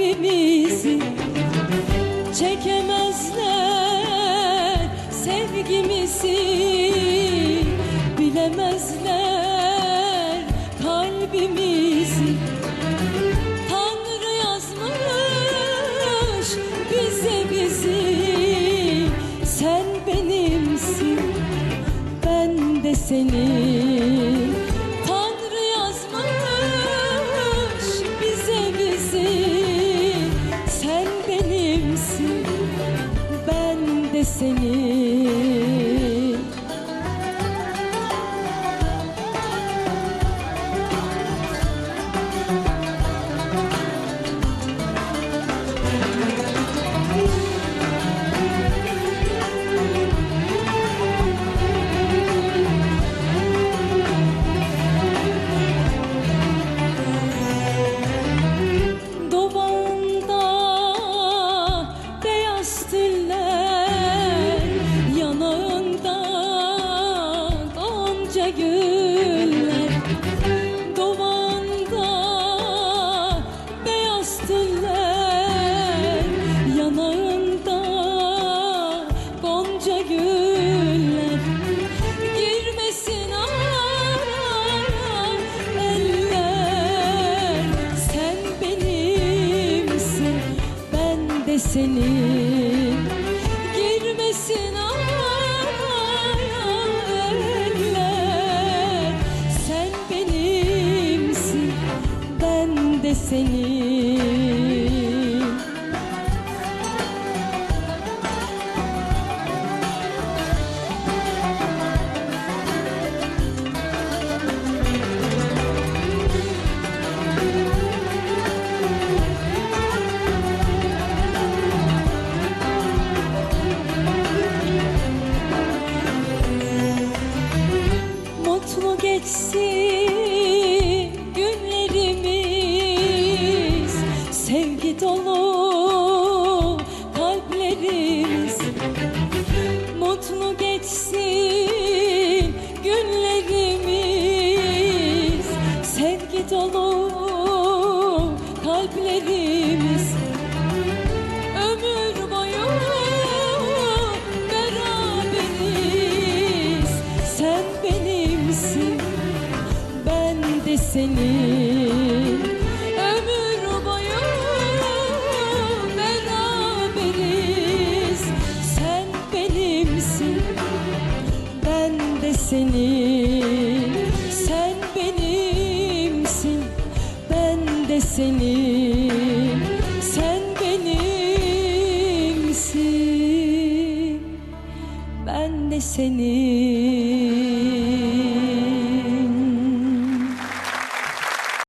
kalbimizi Çekemezler sevgimizi Bilemezler kalbimizi Tanrı yazmış bize bizi Sen benimsin ben de senin. De senin Girmesin araya eller Sen benimsin ben de senin Ömür boyu beraberiz. Sen benimsin ben de senin. Ömür boyu beraberiz. Sen benimsin ben de senin seni Sen benimsin. Ben de senin